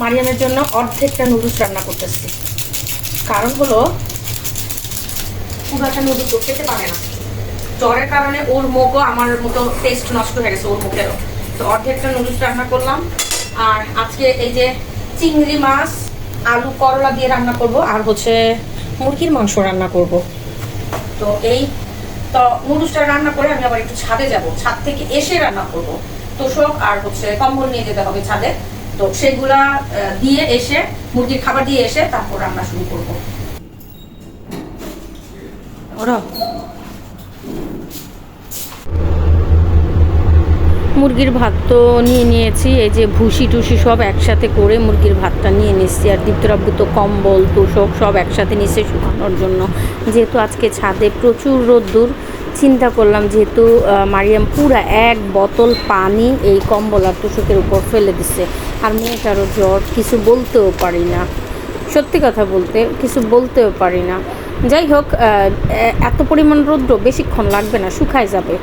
মারিয়ামের জন্য অর্ধেকটা নুডলস রান্না করতেছি। কারণ হলো পুরাটা নুডলস খেতে পারে না। জ্বরের কারণে ওর মুখও আমার মতো টেস্ট নষ্ট হয়ে গেছে ওর মুখেরও। তো অর্ধেকটা নুডলস রান্না করলাম। আর আজকে এই যে চিংড়ি মাছ, আলু করলা দিয়ে রান্না করব, আর হচ্ছে মুরগির মাংস রান্না করব। তো এই, তো নুডলসটা রান্না করে আমি আবার একটু ছাদে যাব। ছাদ থেকে এসে রান্না করব। তোষক আর হচ্ছে কম্বল নিয়ে যেতে হবে ছাদে। তো সেগুলা দিয়ে এসে, মুরগির খাবার দিয়ে এসে তারপর রান্না শুরু করব। মুরগির ভাত তো নিয়ে নিয়েছি, এই যে ভুসি টুসি সব একসাথে করে মুরগির ভাতটা নিয়ে নিচ্ছি, আর দীপ্তরাব্বু তো কম্বল, তোষক সব একসাথে নিচ্ছে শুকানোর জন্য। যেহেতু আজকে ছাদে প্রচুর রোদ্দুর চিন্তা করলাম যেহেতু মারিয়াম পুরা এক বোতল পানি এই কম্বল আর তোষকের উপর ফেলে দিছে। আর মেয়েটারও জ্বর, কিছু বলতেও পারি না। সত্যি কথা বলতে, কিছু বলতেও পারি না। যাই হোক এত পরিমাণ রৌদ্র বেশিক্ষণ লাগবে না, শুকায় যাবে।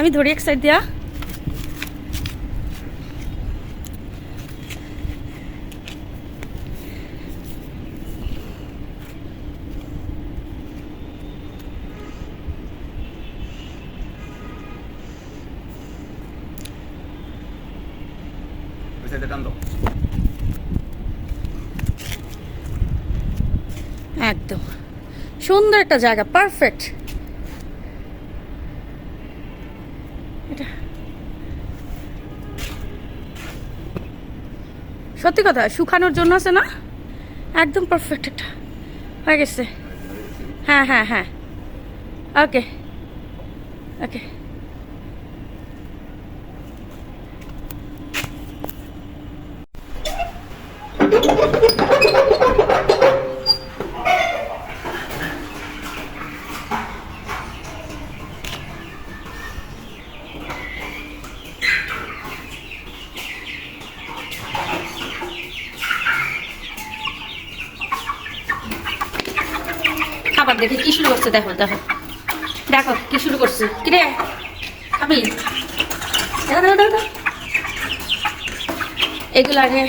আমি ধরি এক সাইড দিয়া। একদম। সুন্দর একটা জায়গা পারফেক্ট এটা সত্যি কথা, শুকানোর জন্য আছে না? একদম পারফেক্ট একটা হয়ে গেছে। হ্যাঁ হ্যাঁ হ্যাঁ। ওকে ওকে দেখে কি শুরু করছে? দেখো দেখো। দেখো, কি শুরু করছে? কিরে? খাবি দেখো। এগুলো আগে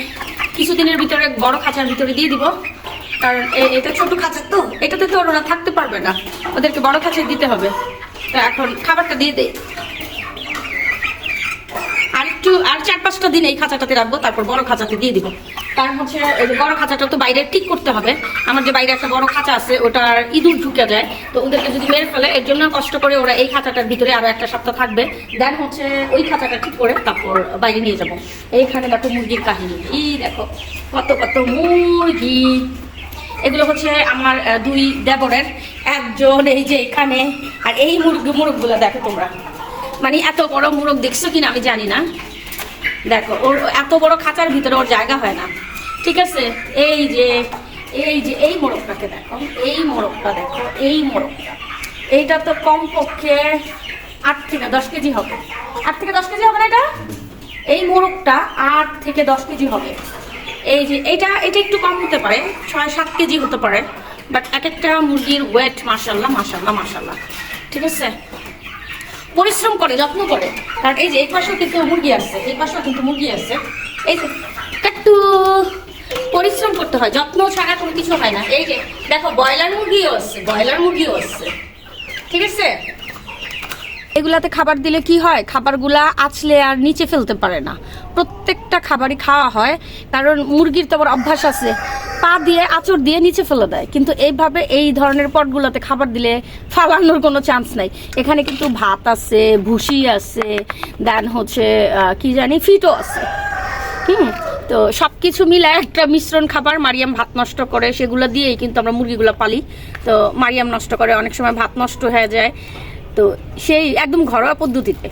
কিছুদিনের ভিতরে বড় খাঁচার ভিতরে দিয়ে দিব। কারণ এটা ছোট খাঁচা তো, এটাতে তো ওরা থাকতে পারবে না। ওদেরকে বড় খাঁচায় দিতে হবে। তো এখন খাবারটা দিয়ে দেই আর একটু আর চার পাঁচটা দিন এই খাঁচাটাতে রাখব, তারপর বড় খাঁচাতে দিয়ে দিব। কারণ হচ্ছে এই যে বড় খাঁচাটা তো বাইরে ঠিক করতে হবে। আমার যে বাইরে একটা বড় খাঁচা আছে, ওটার ইঁদুর ঢুকে যায়। তো ওদেরকে যদি মেরে ফেলে, এর জন্য কষ্ট করে ওরা এই খাঁচাটার ভিতরে আরও একটা সপ্তাহ থাকবে। দেন হচ্ছে ওই খাঁচাটা ঠিক করে তারপর বাইরে নিয়ে যাব। এইখানে দেখো মুরগির কাহিনী। এই দেখো, কত কত মুরগি। এগুলো হচ্ছে আমার দুই দেবরের। একজন এই যে এখানে। আর এই মুরগি মুরগগুলো দেখো তোমরা। মানে এত বড় মুরগ দেখছ কিনা আমি জানি না। দেখো, ওর এত বড় খাঁচার ভিতরে ওর জায়গা হয় না। ঠিক আছে? এই যে এই যে, এই মোরগটাকে দেখো, এই মোরগটা দেখো, এই মোরগটা এইটা তো কমপক্ষে আট থেকে দশ কেজি হবে। আট থেকে দশ কেজি হবে না এটা? এই মোরগটা আট থেকে দশ কেজি হবে। এই যে এটা এটা একটু কম হতে পারে, ছয় সাত কেজি হতে পারে বাট এক একটা মুরগির ওয়েট মাসাল্লাহ মাসাল্লাহ মাসাল্লাহ ঠিক আছে? পরিশ্রম করে, যত্ন করে। কারণ এই যে এই পাশেও কিন্তু মুরগি আসছে এই পাশেও কিন্তু মুরগি আসছে এই যে, একটু পরিশ্রম করতে হয়, যত্ন ছাড়া কোনো কিছু হয় না। এই যে, দেখো, ব্রয়লার মুরগিও আসছে ব্রয়লার মুরগিও আসছে ঠিক আছে? এগুলাতে খাবার দিলে কি হয়? খাবারগুলা আছলে আর নিচে ফেলতে পারে না। প্রত্যেকটা খাবারই খাওয়া হয়, কারণ মুরগির তো আবার অভ্যাস আছে। পা দিয়ে আঁচড় দিয়ে নিচে ফেলে দেয়। কিন্তু এইভাবে এই ধরনের পটগুলোতে খাবার দিলে ফালানোর কোনো চান্স নাই। এখানে কিন্তু ভাত আছে, ভুসি আছে দেন হচ্ছে কি জানি, ফিটও আছে। হুম, তো সব কিছু মিলে একটা মিশ্রণ খাবার। মারিয়াম ভাত নষ্ট করে সেগুলো দিয়েই কিন্তু আমরা মুরগিগুলো পালি। তো মারিয়াম নষ্ট করে অনেক সময় ভাত নষ্ট হয়ে যায়। তো সেই একদম ঘরোয়া পদ্ধতিতে।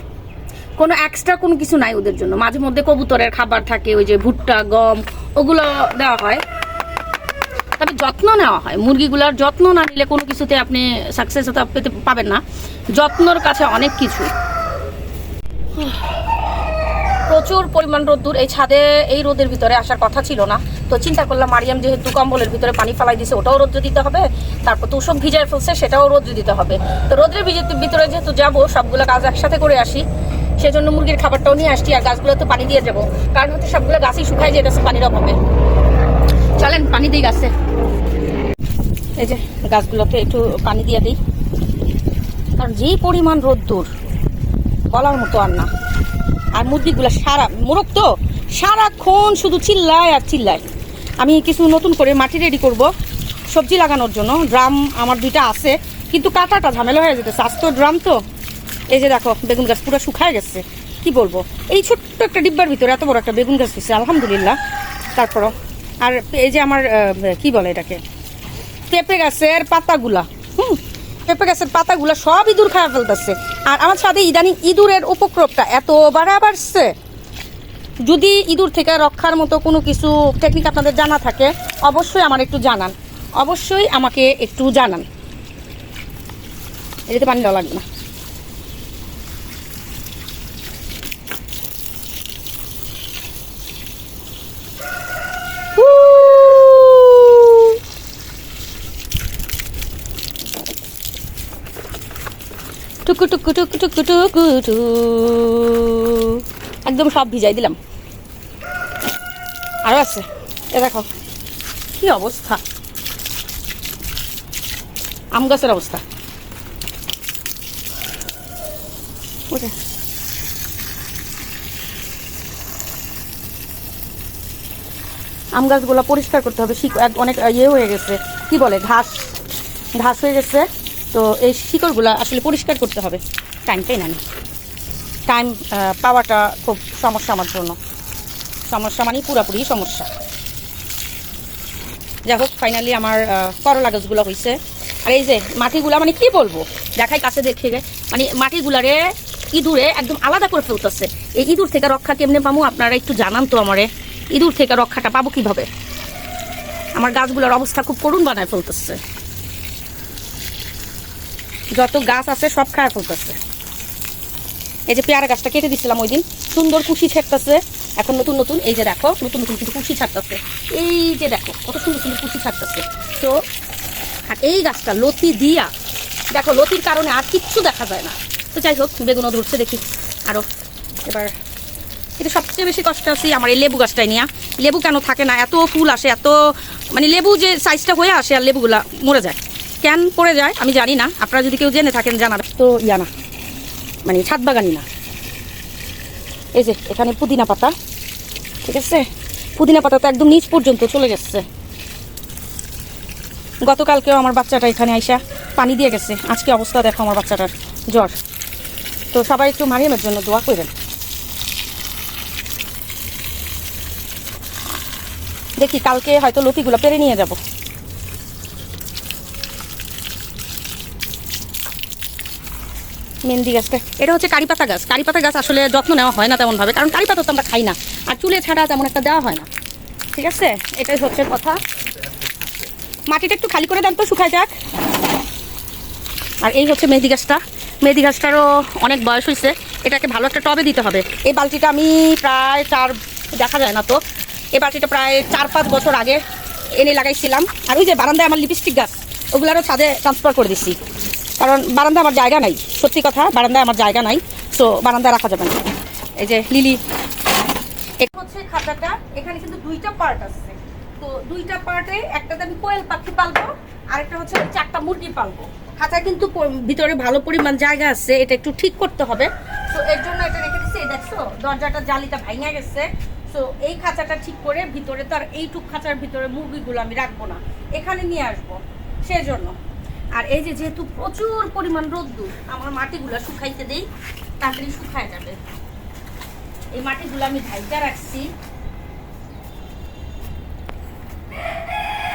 কোনো এক্সট্রা কোনো কিছু নাই ওদের জন্য। মাঝে মধ্যে কবুতরের খাবার থাকে, ওই যে ভুট্টা, গম, ওগুলো দেওয়া হয়। তবে যত্ন নেওয়া হয়। মুরগিগুলোর যত্ন না নিলে কোনো কিছুতে আপনি সাকসেস হতে পেতে পাবেন না। যত্নর কাছে অনেক কিছু প্রচুর পরিমাণ রোদ্দুর। এই ছাদে, এই রোদের ভিতরে আসার কথা ছিল না। তো চিন্তা করলাম, মারিয়াম যেহেতু কম্বলের ভিতরে পানি ফালাই দিছে, ওটাও রোদ্র দিতে হবে। তারপর তোষক ভিজায় ফেলছে, সেটাও রোদ্র দিতে হবে। তো রোদ্রের ভিতরে যেহেতু যাব, সবগুলো কাজ একসাথে করে আসি। সেজন্য মুরগির খাবারটাও নিয়ে আসছি আর গাছগুলোতে পানি দিয়ে যাব। কারণ হচ্ছে সবগুলো গাছই শুকায় যেতেছে পানির অভাবে। চলেন, পানি দিই গাছে। এই যে গাছগুলোতে একটু পানি দিয়ে দিই। কারণ যে পরিমাণ রোদ্দুর, বলার মতো আর না। আর মুরগিগুলো সারা মোরগ তো সারাক্ষণ শুধু চিল্লায় আর চিল্লায়। আমি কিছু নতুন করে মাটি রেডি করব, সবজি লাগানোর জন্য। ড্রাম আমার দুইটা আছে, কিন্তু কাটাটা ঝামেলা হয়ে যেতেছে। আজ তো ড্রাম তো। এই যে দেখো, বেগুন গাছ পুরো শুকায় গেছে। কি বলব? এই ছোট্ট একটা ডিব্বার ভিতরে এত বড় একটা বেগুন গাছ দিচ্ছে আলহামদুলিল্লাহ। তারপরও, আর এই যে আমার কি বলে এটাকে? পেঁপে গাছের পাতাগুলা, হুম? পেঁপে গাছের পাতাগুলা সব ইঁদুর খাওয়া ফেলতেছে। আর আমার সাথে ইদানিং ইঁদুরের উপক্রমটা এত বাড়া বাড়ছে যদি ইঁদুর থেকে রক্ষার মতো কোনো কিছু টেকনিক আপনাদের জানা থাকে, অবশ্যই আমার একটু জানান। অবশ্যই আমাকে একটু জানান। এটাতে পানি দেওয়া লাগবে না! টুকু টুকু টুকু টুকু টুকু টু একদম সব ভিজাই দিলাম। আরও আছে। এ দেখো, কি অবস্থা? আম গাছের অবস্থা। আম গাছগুলো পরিষ্কার করতে হবে। অনেক ইয়ে হয়ে গেছে। কি বলে? ঘাস। ঘাস হয়ে গেছে। তো এই শিকড়গুলো আসলে পরিষ্কার করতে হবে। টাইম টাইমটাই না টাইম পাওয়াটা খুব সমস্যা আমার জন্য। সমস্যা মানে পুরাপুরি সমস্যা। যাই হোক ফাইনালি আমার করলা গাছগুলো হয়েছে আর এই যে মাটিগুলা মানে কি বলব? দেখাই কাছে দেখে মানে মাটিগুলারে ইঁদুরে একদম আলাদা করে ফেলতেছে। এই ইঁদুর থেকে রক্ষা কেমনে পাবো আপনারা একটু জানান তো আমারে। ইঁদুর থেকে রক্ষাটা পাবো কীভাবে? আমার গাছগুলোর অবস্থা খুব করুণ বানায় ফেলতেছে। যত গাছ আছে সব খায় ফেলতেছে। এই যে পেয়ারা গাছটা কেটে দিচ্ছিলাম ওই দিন, সুন্দর কুশি ছাড়তেছে। এখন নতুন নতুন, এই যে দেখো, নতুন নতুন কিন্তু কুশি ছাড়তেছে। এই যে দেখো, কত সুন্দর সুন্দর কুশি ছাড়তেছে। তো, আর এই গাছটা লতি দিয়া, দেখো, লতির কারণে আর কিচ্ছু দেখা যায় না। তো যাই হোক, বেগুনও ধরছে দেখি। আরও এবার, এটা সবচেয়ে বেশি কষ্ট আছে আমার এই লেবু গাছটাই নিয়ে। লেবু কেন থাকে না? এত ফুল আসে, এত মানে লেবু যে সাইজটা হয়ে আসে আর লেবুগুলা মরে যায়। কেন পড়ে যায় আমি জানি না। আপনারা যদি কেউ জেনে থাকেন জানাবেন। তো ইয়া না মানে ছাদ বাগানি না। এই যে, এখানে পুদিনা পাতা, ঠিক আছে? পুদিনা পাতা তো একদম নিচ পর্যন্ত চলে গেছে। গতকালকেও আমার বাচ্চাটা এখানে আইসা পানি দিয়ে গেছে। আজকে অবস্থা দেখো আমার বাচ্চাটার জ্বর। তো সবাই একটু মারিয়ামের জন্য দোয়া করবেন দেখি, কালকে হয়তো লতিগুলো পেরে নিয়ে যাব। মেহেন্দি গাছটা। এটা হচ্ছে কারি পাতা গাছ। কারি পাতা গাছ আসলে যত্ন নেওয়া হয় না তেমন ভাবে কারণ কারি পাতা তো আমরা খাই না। আর চুলে ছাড়া তেমন একটা দেওয়া হয় না। ঠিক আছে? এটাই হচ্ছে কথা। মাটিটা একটু খালি করে দেন তো, শুকায় যাক। আর এই হচ্ছে মেহেদি গাছটা। মেহেদি গাছটারও অনেক বয়স হয়েছে। এটাকে ভালো একটা টবে দিতে হবে। এই বালতিটা আমি প্রায় চার, দেখা যায় না তো। এই বালতিটা প্রায় চার, পাঁচ বছর আগে এনে লাগাইছিলাম। আর ওই যে বারান্দায় আমার লিপস্টিক গাছ, ওগুলারও ছাদে ট্রান্সফার করে দিচ্ছি কারণ বারান্দায় আমার জায়গা নাই। সত্যি কথা, বারান্দায় আমার জায়গা নাই। সো বারান্দায় রাখা যাবে না। এই যে লিলি এটা হচ্ছে খাতাটা এখানে কিন্তু দুইটা পার্ট আছে। তো দুইটা পার্টে একটাতে আমি কোয়েল পাখি পালবো, আরেকটা হচ্ছে ওই চারটা মুরগি পালবো। খাতায় কিন্তু ভিতরে ভালো পরিমাণ জায়গা আছে, এটা একটু ঠিক করতে হবে। তো এর জন্য এটা রেখে দিচ্ছি। এই দেখছ, দরজাটা, জালিটা ভাঙা গেছে। তো এই খাঁচাটা ঠিক করে ভিতরে তো আর এইটুক খাঁচার ভিতরে মুরগিগুলো আমি রাখব না। এখানে নিয়ে আসব সেই জন্য আর এই যে যেহেতু প্রচুর পরিমাণ রোদ্দুর, আমার মাটিগুলো শুকাইতে দেই, তাড়াতাড়ি শুকায় যাবে। এই মাটিগুলো আমি ঢাইকা রাখছি।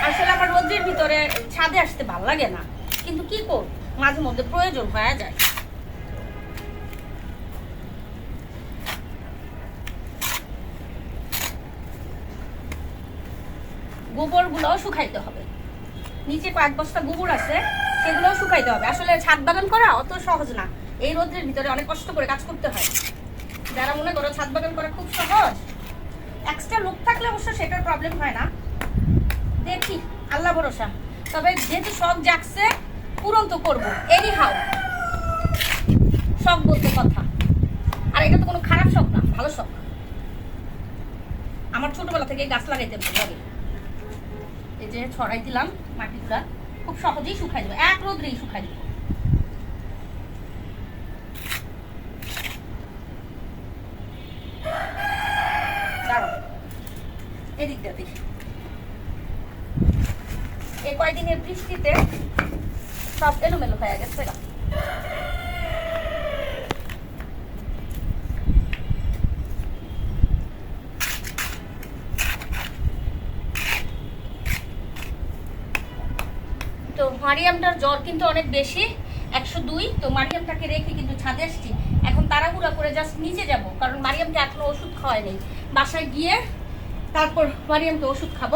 আসলে আমার রোদ্রের ভিতরে ছাদে আসতে ভালো লাগে না, কিন্তু কি করব? মাঝে মধ্যে প্রয়োজন হয়ে যায়। গোবরগুলোও শুকাইতে হবে। নিচে কয়েক বস্তা গোবর আছে। সেগুলোও শুকাইতে হবে। আসলে ছাদ বাগান করা অত সহজ না। এই রোদের ভিতরে অনেক কষ্ট করে কাজ করতে হয়। যারা মনে করো ছাদ বাগান করা খুব সহজ এক্সট্রা লোক থাকলে অবশ্য সেটার প্রবলেম হয় না। দেখি, আল্লাহ ভরসা। তবে যেহেতু শখ জাগছে, পূরণ তো করব। এনি হাও শখ বলতে কথা। আর এটা তো কোনো খারাপ শখ না, ভালো শখ। আমার ছোটবেলা থেকে গাছ লাগাইতে ভালো লাগে। এই যে ছড়াই দিলাম মাটিগুলা। খুব সহজেই শুকাই দেবো এক রোদ্রেই শুকাই দেবো এদিকটাতে এ কয়দিনের বৃষ্টিতে সব এলোমেলো হয়ে গেছে মারিয়ামটার জ্বর কিন্তু অনেক বেশি, একশো দুই। তো মারিয়ামটাকে রেখে কিন্তু ছাদে আসছি। এখন তাড়াহুড়া করে জাস্ট নিচে যাব, কারণ মারিয়ামকে এখনও ওষুধ খাওয়াই নেই বাসায় গিয়ে তারপর মারিয়ামকে ওষুধ খাব।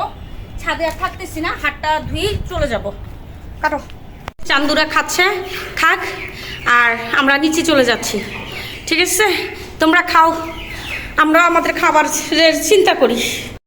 ছাদে আর থাকতেছি না, হাতটা ধুই চলে যাব। কাটো। চান্দুরা খাচ্ছে, খাক, আর আমরা নিচে চলে যাচ্ছি। ঠিক আছে? তোমরা খাও। আমরা আমাদের খাবার চিন্তা করি।